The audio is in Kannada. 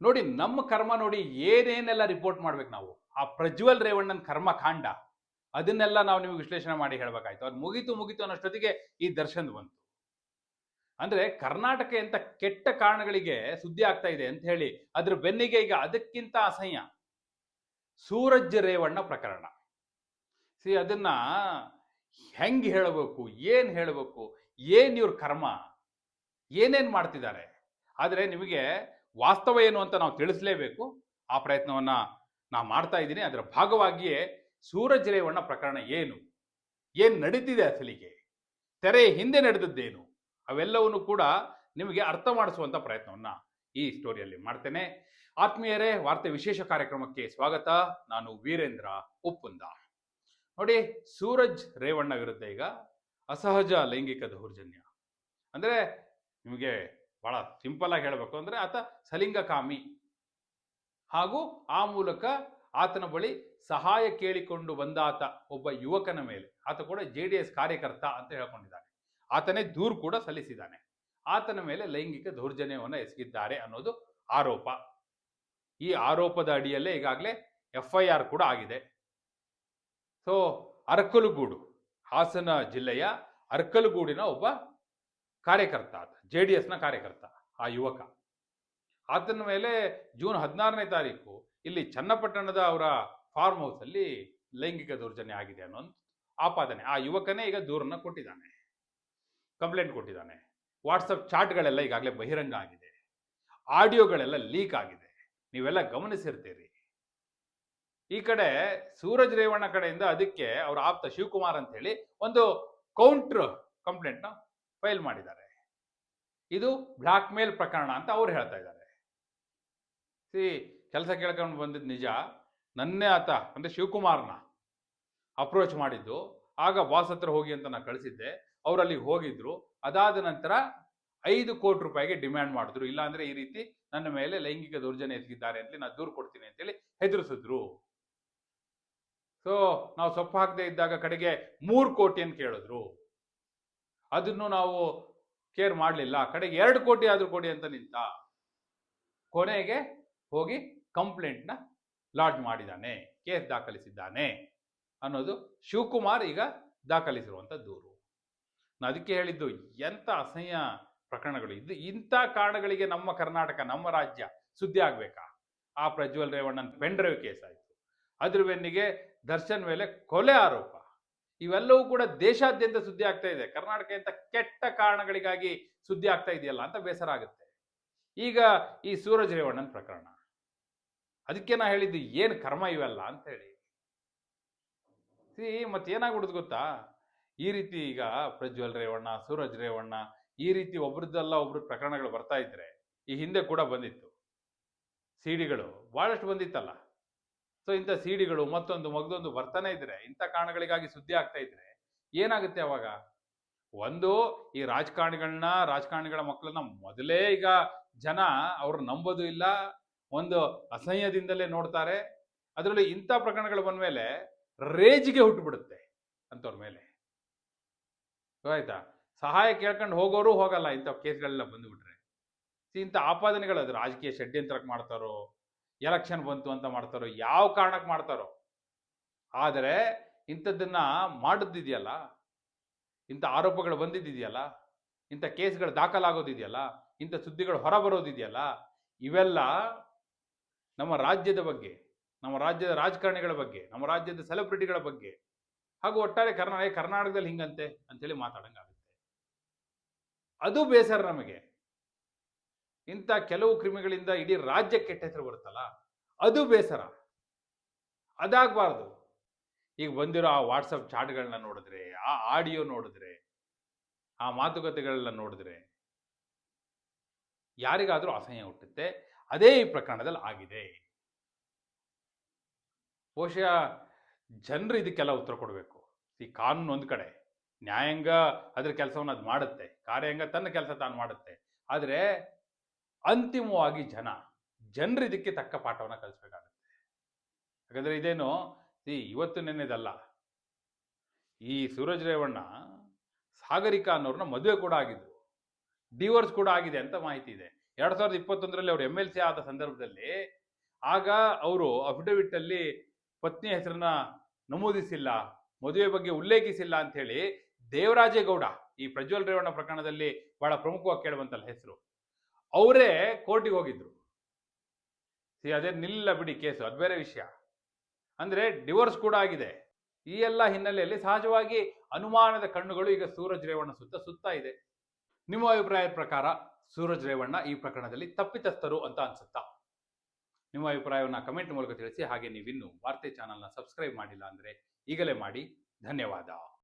ನೋಡಿ, ನಮ್ಮ ಕರ್ಮ ನೋಡಿ ಏನೇನೆಲ್ಲ ರಿಪೋರ್ಟ್ ಮಾಡ್ಬೇಕು ನಾವು? ಆ ಪ್ರಜ್ವಲ್ ರೇವಣ್ಣನ ಕರ್ಮ ಕಾಂಡ ಅದನ್ನೆಲ್ಲ ನಾವು ನಿಮಗೆ ವಿಶ್ಲೇಷಣೆ ಮಾಡಿ ಹೇಳ್ಬೇಕಾಯ್ತು. ಅದು ಮುಗಿತು ಮುಗಿತು ಅನ್ನೋಷ್ಟೊತ್ತಿಗೆ ಈ ದರ್ಶನ್ ಬಂತು. ಅಂದ್ರೆ ಕರ್ನಾಟಕ ಎಂತ ಕೆಟ್ಟ ಕಾರಣಗಳಿಗೆ ಸುದ್ದಿ ಆಗ್ತಾ ಇದೆ ಅಂತ ಹೇಳಿ, ಅದ್ರ ಬೆನ್ನಿಗೆ ಈಗ ಅದಕ್ಕಿಂತ ಅಸಹ್ಯ. ಸೂರಜ್ ರೇವಣ್ಣ ಪ್ರಕರಣ. ಸಿ ಅದನ್ನ ಹೆಂಗ್ ಹೇಳಬೇಕು, ಏನ್ ಹೇಳಬೇಕು, ಏನ್ ಇವ್ರ ಕರ್ಮ, ಏನೇನ್ ಮಾಡ್ತಿದ್ದಾರೆ? ಆದ್ರೆ ನಿಮಗೆ ವಾಸ್ತವ ಏನು ಅಂತ ನಾವು ತಿಳಿಸಲೇಬೇಕು. ಆ ಪ್ರಯತ್ನವನ್ನು ನಾ ಮಾಡ್ತಾ ಇದ್ದೀನಿ. ಅದರ ಭಾಗವಾಗಿಯೇ ಸೂರಜ್ ರೇವಣ್ಣ ಪ್ರಕರಣ ಏನು? ಏನು ನಡೀತಿದೆ ಅಸಲಿಗೆ? ತೆರೆ ಹಿಂದೆ ನಡೆದದ್ದೇನು? ಅವೆಲ್ಲವನ್ನು ಕೂಡ ನಿಮಗೆ ಅರ್ಥ ಮಾಡಿಸುವಂಥ ಪ್ರಯತ್ನವನ್ನು ಈ ಸ್ಟೋರಿಯಲ್ಲಿ ಮಾಡ್ತೇನೆ. ಆತ್ಮೀಯರೇ, ವಾರ್ತೆ ವಿಶೇಷ ಕಾರ್ಯಕ್ರಮಕ್ಕೆ ಸ್ವಾಗತ. ನಾನು ವೀರೇಂದ್ರ ಉಪ್ಪುಂದ. ನೋಡಿ, ಸೂರಜ್ ರೇವಣ್ಣ ವಿರುದ್ಧ ಈಗ ಅಸಹಜ ಲೈಂಗಿಕ ದೌರ್ಜನ್ಯ. ಅಂದರೆ ನಿಮಗೆ ಬಹಳ ಸಿಂಪಲ್ ಆಗಿ ಹೇಳಬೇಕು ಅಂದ್ರೆ ಆತ ಸಲಿಂಗಕಾಮಿ. ಹಾಗೂ ಆ ಮೂಲಕ ಆತನ ಬಳಿ ಸಹಾಯ ಕೇಳಿಕೊಂಡು ಬಂದಾತ ಒಬ್ಬ ಯುವಕನ ಮೇಲೆ. ಆತ ಕೂಡ ಜೆ ಕಾರ್ಯಕರ್ತ ಅಂತ ಹೇಳ್ಕೊಂಡಿದ್ದಾನೆ. ಆತನೇ ದೂರು ಕೂಡ ಸಲ್ಲಿಸಿದ್ದಾನೆ. ಆತನ ಮೇಲೆ ಲೈಂಗಿಕ ದೌರ್ಜನ್ಯವನ್ನು ಎಸಗಿದ್ದಾರೆ ಅನ್ನೋದು ಆರೋಪ. ಈ ಆರೋಪದ ಅಡಿಯಲ್ಲೇ ಈಗಾಗಲೇ ಎಫ್ ಐ ಆರ್ ಕೂಡ ಆಗಿದೆ. ಸೊ ಅರಕಲಗೂಡು, ಹಾಸನ ಜಿಲ್ಲೆಯ ಅರಕಲುಗೂಡಿನ ಒಬ್ಬ ಕಾರ್ಯಕರ್ತ ಆತ ಜೆ ಡಿ ಎಸ್ನ ಕಾರ್ಯಕರ್ತ ಆ ಯುವಕ. ಆತನ ಮೇಲೆ ಜೂನ್ ಹದಿನಾರನೇ ತಾರೀಕು ಇಲ್ಲಿ ಚನ್ನಪಟ್ಟಣದ ಅವರ ಫಾರ್ಮ್ ಹೌಸ್ ಅಲ್ಲಿ ಲೈಂಗಿಕ ದೌರ್ಜನ್ಯ ಆಗಿದೆ ಅನ್ನೋ ಆಪಾದನೆ. ಆ ಯುವಕನೇ ಈಗ ದೂರನ್ನ ಕೊಟ್ಟಿದ್ದಾನೆ. ಕಂಪ್ಲೇಂಟ್ ಕೊಟ್ಟಿದ್ದಾನೆ. ವಾಟ್ಸಪ್ ಚಾಟ್ಗಳೆಲ್ಲ ಈಗಾಗಲೇ ಬಹಿರಂಗ ಆಗಿದೆ. ಆಡಿಯೋಗಳೆಲ್ಲ ಲೀಕ್ ಆಗಿದೆ. ನೀವೆಲ್ಲ ಗಮನಿಸಿರ್ತೀರಿ. ಈ ಕಡೆ ಸೂರಜ್ ರೇವಣ್ಣ ಕಡೆಯಿಂದ ಅದಕ್ಕೆ ಅವರ ಆಪ್ತ ಶಿವಕುಮಾರ್ ಅಂತ ಹೇಳಿ ಒಂದು ಕೌಂಟ್ರ್ ಕಂಪ್ಲೇಂಟ್ನ ಫೈಲ್ ಮಾಡಿದ್ದಾರೆ. ಇದು ಬ್ಲಾಕ್ ಮೇಲ್ ಪ್ರಕರಣ ಅಂತ ಅವ್ರು ಹೇಳ್ತಾ ಇದ್ದಾರೆ. ಸಿ, ಕೆಲಸ ಕೇಳ್ಕೊಂಡು ಬಂದಿದ್ದು ನಿಜ, ನನ್ನೇ ಆತ, ಅಂದರೆ ಶಿವಕುಮಾರ್ನ ಅಪ್ರೋಚ್ ಮಾಡಿದ್ದು. ಆಗ ಬಾಸ್ ಹತ್ರ ಹೋಗಿ ಅಂತ ನಾನು ಕಳಿಸಿದ್ದೆ. ಅವ್ರು ಅಲ್ಲಿಗೆ ಹೋಗಿದ್ರು. ಅದಾದ ನಂತರ ಐದು ಕೋಟಿ ರೂಪಾಯಿಗೆ ಡಿಮ್ಯಾಂಡ್ ಮಾಡಿದ್ರು. ಇಲ್ಲಾಂದ್ರೆ ಈ ರೀತಿ ನನ್ನ ಮೇಲೆ ಲೈಂಗಿಕ ದೌರ್ಜನ್ಯ ಎಸಗಿದ್ದಾರೆ ಅಂತ ನಾನು ದೂರು ಕೊಡ್ತೀನಿ ಅಂತೇಳಿ ಹೆದರಿಸಿದ್ರು. ಸೊ ನಾವು ಸೊಪ್ಪು ಹಾಕದೆ ಇದ್ದಾಗ ಕಡೆಗೆ ಮೂರು ಕೋಟಿ ಅಂತ ಕೇಳಿದ್ರು. ಅದನ್ನು ನಾವು ಕೇರ್ ಮಾಡಲಿಲ್ಲ. ಕಡೆಗೆ ಎರಡು ಕೋಟಿ ಆದ್ರೂ ಕೊಡಿ ಅಂತ ನಿಂತ ಕೊನೆಗೆ ಹೋಗಿ ಕಂಪ್ಲೇಂಟ್ನ ಲಾಡ್ಜ್ ಮಾಡಿದ್ದಾನೆ ಕೇಸ್ ದಾಖಲಿಸಿದ್ದಾನೆ ಅನ್ನೋದು ಶಿವಕುಮಾರ್ ಈಗ ದಾಖಲಿಸಿರುವಂಥ ದೂರು. ನಾನು ಅದಕ್ಕೆ ಹೇಳಿದ್ದು ಎಂಥ ಅಸಹ್ಯ ಪ್ರಕರಣಗಳು ಇದು ಇಂಥ ಕಾರಣಗಳಿಗೆ ನಮ್ಮ ಕರ್ನಾಟಕ, ನಮ್ಮ ರಾಜ್ಯ ಸುದ್ದಿ ಆಗಬೇಕಾ? ಆ ಪ್ರಜ್ವಲ್ ರೇವಣ್ಣನ ಪೆಂಡ್ರೈವ್ ಕೇಸ್ ಆಯಿತು. ಅದ್ರ ಬೆನ್ನಿಗೆ ದರ್ಶನ್ ಮೇಲೆ ಕೊಲೆ ಆರೋಪ. ಇವೆಲ್ಲವೂ ಕೂಡ ದೇಶಾದ್ಯಂತ ಸುದ್ದಿ ಆಗ್ತಾ ಇದೆ. ಕರ್ನಾಟಕ ಅಂತ ಕೆಟ್ಟ ಕಾರಣಗಳಿಗಾಗಿ ಸುದ್ದಿ ಆಗ್ತಾ ಇದೆಯಲ್ಲ ಅಂತ ಬೇಸರ ಆಗುತ್ತೆ. ಈಗ ಈ ಸೂರಜ್ ರೇವಣ್ಣನ ಪ್ರಕರಣ. ಅದಕ್ಕೆ ನಾ ಹೇಳಿದ್ದು ಏನು ಕರ್ಮ ಇವೆಲ್ಲ ಅಂತ ಹೇಳಿ. ಸಿ, ಮತ್ತೆ ಏನಾಗ್ಬಿಡುದು ಗೊತ್ತಾ? ಈ ರೀತಿ ಈಗ ಪ್ರಜ್ವಲ್ ರೇವಣ್ಣ, ಸೂರಜ್ ರೇವಣ್ಣ ಈ ರೀತಿ ಒಬ್ರದ್ದಲ್ಲ ಒಬ್ರ ಪ್ರಕರಣಗಳು ಬರ್ತಾ ಇದ್ರೆ ಈ ಹಿಂದೆ ಕೂಡ ಬಂದಿತ್ತು. ಸಿಡಿಗಳು ಬಹಳಷ್ಟು ಬಂದಿತ್ತಲ್ಲ. ಸೊ ಇಂಥ ಸಿಡಿಗಳು ಮತ್ತೊಂದು ಮಗದೊಂದು ಬರ್ತಾನೆ ಇದ್ರೆ, ಇಂಥ ಕಾರಣಗಳಿಗಾಗಿ ಸುದ್ದಿ ಆಗ್ತಾ ಇದ್ರೆ ಏನಾಗುತ್ತೆ ಅವಾಗ? ಒಂದು, ಈ ರಾಜಕಾರಣಿಗಳನ್ನ ರಾಜಕಾರಣಿಗಳ ಮಕ್ಕಳನ್ನ ಮೊದಲೇ ಈಗ ಜನ ಅವ್ರು ನಂಬೋದು ಇಲ್ಲ, ಒಂದು ಅಸಹ್ಯದಿಂದಲೇ ನೋಡ್ತಾರೆ. ಅದರಲ್ಲಿ ಇಂಥ ಪ್ರಕರಣಗಳು ಬಂದ್ಮೇಲೆ ರೇಜಿಗೆ ಹುಟ್ಟುಬಿಡುತ್ತೆ ಅಂತವ್ರ ಮೇಲೆ. ಆಯ್ತಾ? ಸಹಾಯ ಕೇಳ್ಕೊಂಡು ಹೋಗೋರು ಹೋಗಲ್ಲ ಇಂಥ ಕೇಸ್ಗಳೆಲ್ಲ ಬಂದ್ಬಿಟ್ರೆ. ಇಂಥ ಆಪಾದನೆಗಳು ಅದು ರಾಜಕೀಯ ಷಡ್ಯಂತ್ರಕ್ಕೆ ಮಾಡ್ತಾರೋ ಎಲೆಕ್ಷನ್ ಬಂತು ಅಂತ ಮಾಡ್ತಾರೋ, ಯಾವ ಕಾರಣಕ್ಕೆ ಮಾಡ್ತಾರೋ. ಆದರೆ ಇಂಥದ್ದನ್ನ ಮಾಡಿದ್ದಿದೆಯಲ್ಲ ಇಂಥ ಆರೋಪಗಳು ಬಂದಿದ್ದಿದೆಯಲ್ಲ, ಇಂಥ ಕೇಸ್ಗಳು ದಾಖಲಾಗೋದಿದೆಯಲ್ಲ, ಇಂಥ ಸುದ್ದಿಗಳು ಹೊರಬರೋದಿದೆಯಲ್ಲ, ಇವೆಲ್ಲ ನಮ್ಮ ರಾಜ್ಯದ ಬಗ್ಗೆ, ನಮ್ಮ ರಾಜ್ಯದ ರಾಜಕಾರಣಿಗಳ ಬಗ್ಗೆ, ನಮ್ಮ ರಾಜ್ಯದ ಸೆಲೆಬ್ರಿಟಿಗಳ ಬಗ್ಗೆ, ಹಾಗೂ ಒಟ್ಟಾರೆ ಕರ್ನಾಟಕ ಕರ್ನಾಟಕದಲ್ಲಿ ಹಿಂಗಂತೆ ಅಂತೇಳಿ ಮಾತಾಡಂಗಾಗುತ್ತೆ. ಅದು ಬೇಸರ ನಮಗೆ. ಇಂಥ ಕೆಲವು ಕ್ರಿಮಿಗಳಿಂದ ಇಡೀ ರಾಜ್ಯ ಕೆಟ್ಟ ಹೆಸರು ಬರುತ್ತಲ್ಲ? ಅದು ಬೇಸರ. ಅದಾಗಬಾರ್ದು. ಈಗ ಬಂದಿರೋ ಆ ವಾಟ್ಸಪ್ ಚಾಟ್ಗಳನ್ನ ನೋಡಿದ್ರೆ, ಆ ಆಡಿಯೋ ನೋಡಿದ್ರೆ, ಆ ಮಾತುಕತೆಗಳನ್ನ ನೋಡಿದ್ರೆ, ಯಾರಿಗಾದರೂ ಅಸಹ್ಯ ಹುಟ್ಟುತ್ತೆ. ಅದೇ ಈ ಪ್ರಕರಣದಲ್ಲಿ ಆಗಿದೆ. ಬಹುಶಃ ಜನರು ಇದಕ್ಕೆಲ್ಲ ಉತ್ತರ ಕೊಡಬೇಕು. ಈ ಕಾನೂನು ಒಂದು ಕಡೆ. ನ್ಯಾಯಾಂಗ ಅದ್ರ ಕೆಲಸವನ್ನು ಅದು ಮಾಡುತ್ತೆ. ಕಾರ್ಯಾಂಗ ತನ್ನ ಕೆಲಸ ತಾನು ಮಾಡುತ್ತೆ. ಆದರೆ ಅಂತಿಮವಾಗಿ ಜನ, ಜನರು ಇದಕ್ಕೆ ತಕ್ಕ ಪಾಠವನ್ನು ಕಲಿಸ್ಬೇಕಾಗುತ್ತೆ. ಯಾಕಂದ್ರೆ ಇದೇನು, ಈ ಇವತ್ತು ನೆನ್ನೆದಲ್ಲ, ಈ ಸೂರಜ್ ರೇವಣ್ಣ, ಸಾಗರಿಕ ಅನ್ನೋರ್ನ ಮದುವೆ ಕೂಡ ಆಗಿದ್ರು ಡಿವೋರ್ಸ್ ಕೂಡ ಆಗಿದೆ ಅಂತ ಮಾಹಿತಿ ಇದೆ. ಎರಡ್ ಸಾವಿರದ ಇಪ್ಪತ್ತೊಂದರಲ್ಲಿ ಅವರು ಎಂ ಎಲ್ ಸಿ ಆದ ಸಂದರ್ಭದಲ್ಲಿ, ಆಗ ಅವರು ಅಫಿಡವಿಟ್ ಅಲ್ಲಿ ಪತ್ನಿ ಹೆಸರನ್ನ ನಮೂದಿಸಿಲ್ಲ, ಮದುವೆ ಬಗ್ಗೆ ಉಲ್ಲೇಖಿಸಿಲ್ಲ ಅಂತ ಹೇಳಿ ದೇವರಾಜೇಗೌಡ, ಈ ಪ್ರಜ್ವಲ್ ರೇವಣ್ಣ ಪ್ರಕರಣದಲ್ಲಿ ಬಹಳ ಪ್ರಮುಖವಾಗಿ ಕೇಳುವಂತಲ್ಲ ಹೆಸರು. ಅವರೇ ಕೋರ್ಟಿಗೆ ಹೋಗಿದ್ರು. ಸಿ, ಅದೇ ನಿಲ್ಲ ಬಿಡಿ ಕೇಸು, ಅದು ಬೇರೆ ವಿಷಯ. ಅಂದ್ರೆ ಡಿವೋರ್ಸ್ ಕೂಡ ಆಗಿದೆ. ಈ ಎಲ್ಲ ಹಿನ್ನೆಲೆಯಲ್ಲಿ ಸಹಜವಾಗಿ ಅನುಮಾನದ ಕಣ್ಣುಗಳು ಈಗ ಸೂರಜ್ ರೇವಣ್ಣ ಸುತ್ತ ಸುತ್ತಾ ಇದೆ. ನಿಮ್ಮ ಅಭಿಪ್ರಾಯದ ಪ್ರಕಾರ ಸೂರಜ್ ರೇವಣ್ಣ ಈ ಪ್ರಕರಣದಲ್ಲಿ ತಪ್ಪಿತಸ್ಥರು ಅಂತ ಅನ್ಸುತ್ತಾ? ನಿಮ್ಮ ಅಭಿಪ್ರಾಯವನ್ನು ಕಮೆಂಟ್ ಮೂಲಕ ತಿಳಿಸಿ, ಹಾಗೆ ನೀವಿನ್ನು ವಾರ್ತೆ ಚಾನಲ್ನ ಸಬ್ಸ್ಕ್ರೈಬ್ ಮಾಡಿಲ್ಲ ಅಂದರೆ ಈಗಲೇ ಮಾಡಿ. ಧನ್ಯವಾದ.